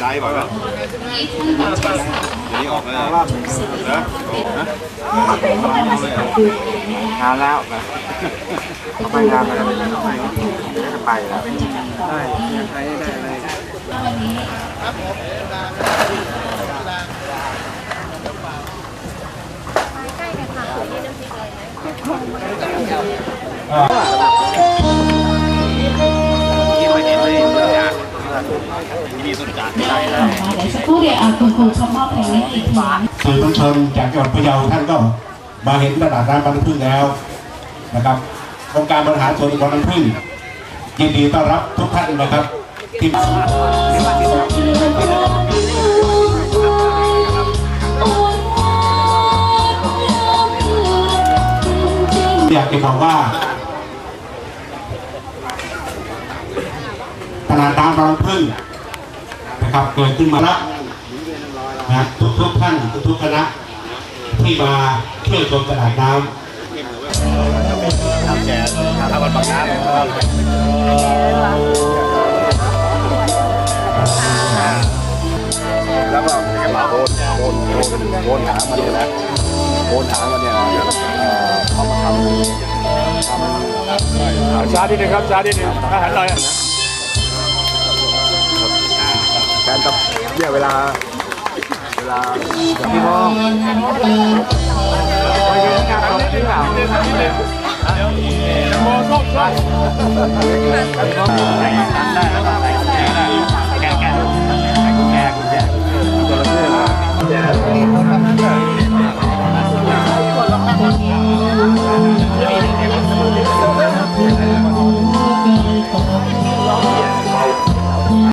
ไปได้บ่อยป่ะนี่ออกแล้วนะนะงานแล้วนะเขาไปงานอะไรไปแล้วจะไปแล้วได้ยังใช้ได้เลยมีต้น จานเดี๋ยวสักครู่เดี๋ยวคุณครูเขามอบเพลงนี้อีกทีสื่อมวลชนจากจังหวัดพะเยาท่านก็มาเห็นตลาดน้ำบางน้ำพึ่งแล้วนะครับองค์การบริหารส่วนตำบลน้ำพึ่งยินดีต้อนรับทุกท่านนะครับที่อยากจะบอกว่า ตลาดน้ำบางพึ่งนะครับเกิดขึ้นมาล้วนะทุกทุกท่านทุกๆคณะที่มาเที่ยวชมตลาดน้ทำแจกทำวันปักน้ำแล้วก็กระเป๋าโอนโอนโอนโอนหางมาเนี่ยนะโอนหางมาเนี่ยนะเอ่อเขามาทำทำช้านิดนึงครับช้านิดนึงอาหารหน่อย เนี่ยเวลา เวลาพี่พ่อไปยืนงานตรงที่หลังโมโซ่โซ่